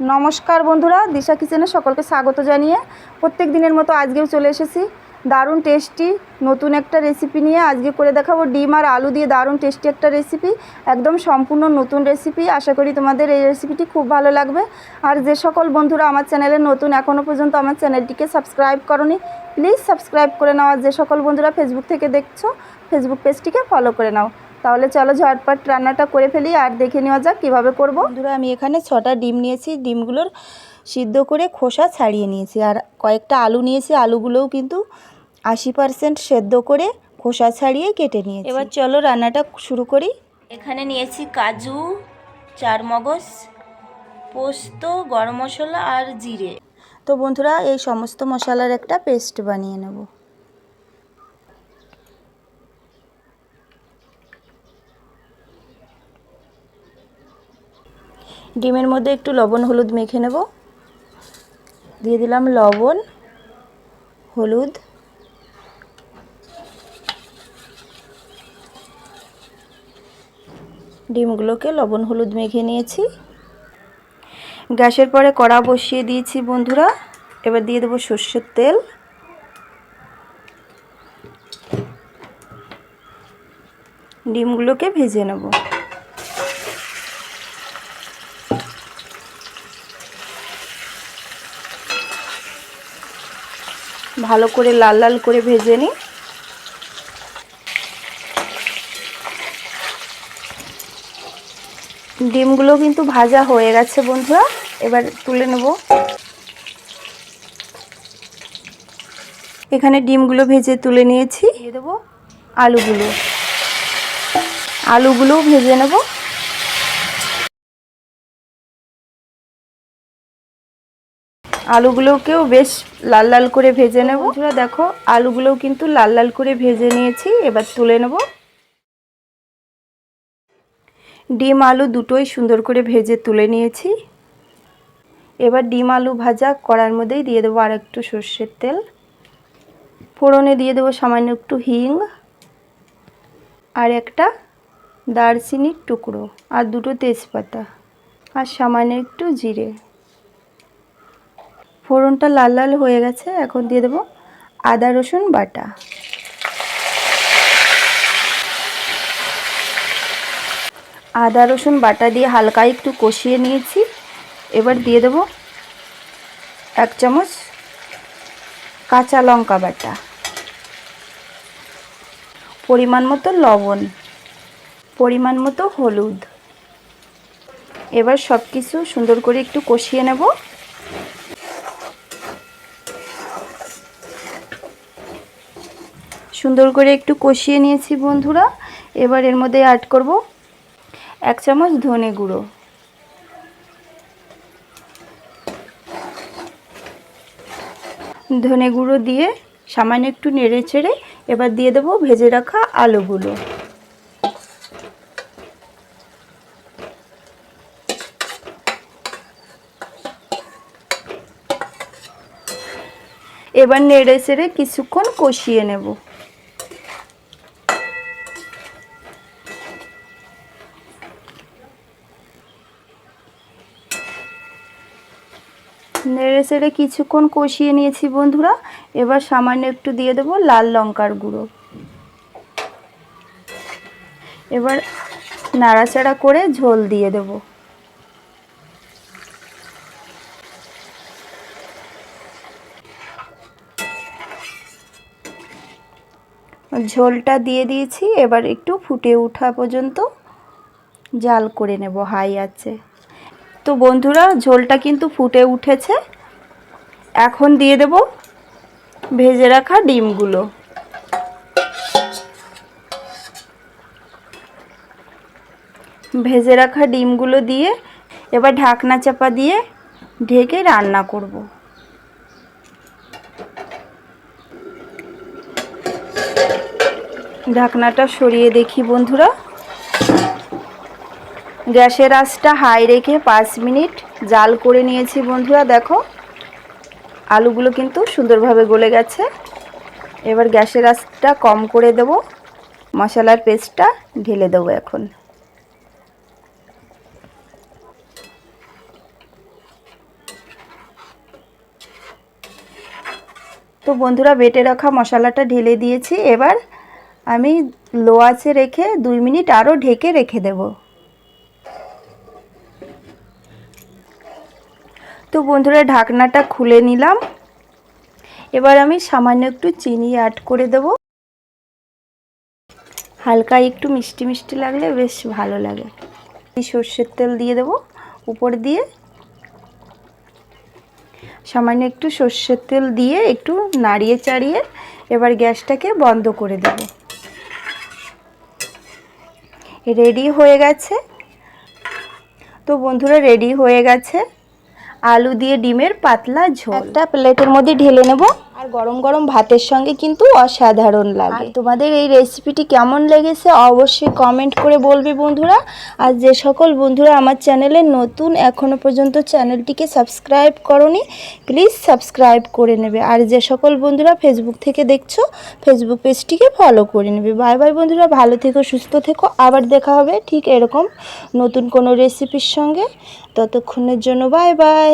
নমস্কার বন্ধুরা, দিশা কিচেনে সকলকে স্বাগত জানিয়ে প্রত্যেক দিনের মতো আজকেও চলে এসেছি। দারুণ টেস্টি নতুন একটা রেসিপি নিয়ে আজকে করে দেখাবো ডিম আর আলু দিয়ে দারুণ টেস্টি একটা রেসিপি একদম সম্পূর্ণ নতুন রেসিপি আশা করি তোমাদের এই রেসিপিটি খুব ভালো লাগবে। আর যে সকল বন্ধুরা আমার চ্যানেলে নতুন এখনও পর্যন্ত আমার চ্যানেলটিকে সাবস্ক্রাইব করনি প্লিজ সাবস্ক্রাইব করে নাও। আর যে সকল বন্ধুরা ফেসবুক থেকে দেখছ ফেসবুক পেজটিকে ফলো করে নাও। তাহলে চলো ঝটপট রান্নাটা করে ফেলি আর দেখে নেওয়া যাক কীভাবে করব। বন্ধুরা আমি এখানে ছটা ডিম নিয়েছি। ডিমগুলোর সিদ্ধ করে খোসা ছাড়িয়ে নিয়েছি। আর কয়েকটা আলু নিয়েছি। আলুগুলোও কিন্তু আশি পার্সেন্ট সেদ্ধ করে খোসা ছাড়িয়ে কেটে নিয়েছি। এবার চলো রান্নাটা শুরু করি। এখানে নিয়েছি কাজু চার মগজ পোস্ত গরম মশলা আর জিরে। তো বন্ধুরা এই সমস্ত মশলার একটা পেস্ট বানিয়ে নেব। ডিমের মধ্যে একটু লবণ, হলুদ মেখে নেব। দিয়ে দিলাম লবণ, হলুদ। ডিমগুলোকে লবণ, হলুদ মেখে নিয়েছি। গ্যাসের পরে কড়া বসিয়ে দিয়েছি বন্ধুরা। এবার দিয়ে দেবো সর্ষের তেল। ডিমগুলোকে ভেজে নেব। ভালো করে লাল লাল করে ভেজে নিই। ডিমগুলো কিন্তু ভাজা হয়ে গেছে বন্ধুরা, এবার তুলে নেব। এখানে ডিমগুলো ভেজে তুলে নিয়েছি। দেবো আলুগুলো। আলুগুলোও ভেজে নেব। আলুগুলোকেও বেশ লাল লাল করে ভেজে নেব। বন্ধুরা দেখো, আলুগুলোও কিন্তু লাল লাল করে ভেজে নিয়েছি, এবার তুলে নেব। ডিম আলু দুটোই সুন্দর করে ভেজে তুলে নিয়েছি। এবার ডিম আলু ভাজা কড়ার মধ্যেই দিয়ে দেবো আর একটু সর্ষের তেল। ফোড়নে দিয়ে দেবো সামান্য একটু হিং আর একটা দারচিনির টুকরো আর দুটো তেজপাতা আর সামান্য একটু জিরে। ফোড়নটা লাল লাল হয়ে গেছে, এখন দিয়ে দেবো আদা, রসুন বাটা। আদা, রসুন বাটা দিয়ে হালকা একটু কষিয়ে নিয়েছি। এবার দিয়ে দেবো এক চামচ কাঁচা লঙ্কা বাটা। পরিমাণ মতো লবণ, পরিমাণ মতো হলুদ। এবার সব কিছু সুন্দর করে একটু কষিয়ে নেব। সুন্দর করে একটু কষিয়ে নিয়েছি বন্ধুরা। এবার এর মধ্যে অ্যাড করব এক চামচ ধনে গুঁড়ো। ধনে গুঁড়ো দিয়ে সামান্য একটু নেড়ে চেড়ে এবার দিয়ে দেবো ভেজে রাখা আলুগুলো। এবার নেড়ে চেড়ে কিছুক্ষণ কষিয়ে নেব। নেড়ে চেড়ে কিছুক্ষণ কষিয়ে নিয়েছি বন্ধুরা। এবার সামান্য একটু দিয়ে দেবো লাল লঙ্কার গুঁড়ো। এবার নাড়াচাড়া করে ঝোল দিয়ে দেবো। ঝোলটা দিয়ে দিয়েছি, এবার একটু ফুটে ওঠা পর্যন্ত জাল করে নেব হাই আছে। তো বন্ধুরা, ঝোলটা কিন্তু ফুটে উঠেছে। এখন দিয়ে দেব ভেজে রাখা ডিমগুলো। ভেজে রাখা ডিমগুলো দিয়ে এবার ঢাকনা চাপা দিয়ে ঢেকে রান্না করব। ঢাকনাটা সরিয়ে দেখি বন্ধুরা। গ্যাসের আঁচটা হাই রেখে পাঁচ মিনিট জাল করে নিয়েছি বন্ধুরা, দেখো। আলুগুলো কিন্তু সুন্দরভাবে গলে গেছে। এবার গ্যাসের আঁচটা কম করে দেব। মশলার পেস্টটা ঢেলে দেব এখন। তো বন্ধুরা, বেটে রাখা মশলাটা ঢেলে দিয়েছি। এবার আমি লো আঁচে রেখে দুই মিনিট আরও ঢেকে রেখে দেবো। তো বন্ধুরা ঢাকনাটা খুলে নিলাম। এবার আমি সামান্য একটু চিনি অ্যাড করে দেব। হালকা একটু মিষ্টি মিষ্টি লাগলে বেশ ভালো লাগে। সর্ষের তেল দিয়ে দেব উপর দিয়ে। সামান্য একটু সর্ষের তেল দিয়ে একটু নাড়িয়ে চাড়িয়ে এবার গ্যাসটাকে বন্ধ করে দেব। রেডি হয়ে গেছে। তো বন্ধুরা রেডি হয়ে গেছে। আলু দিয়ে ডিমের পাতলা ঝোল। একটা প্লেটের মধ্যে ঢেলে নেব। আর গরম গরম ভাতের সঙ্গে কিন্তু অসাধারণ লাগে। তোমাদের এই রেসিপিটি কেমন লেগেছে অবশ্যই কমেন্ট করে বলবে বন্ধুরা। আর যে সকল বন্ধুরা আমার চ্যানেলে নতুন এখনও পর্যন্ত চ্যানেলটিকে সাবস্ক্রাইব করনি প্লিজ সাবস্ক্রাইব করে নেবে। আর যে সকল বন্ধুরা ফেসবুক থেকে দেখছ ফেসবুক পেজটিকে ফলো করে নেবে। বাই বাই বন্ধুরা, ভালো থেকো, সুস্থ থেকো। আবার দেখা হবে ঠিক এরকম নতুন কোনো রেসিপির সঙ্গে। ততক্ষণের জন্য বাই বাই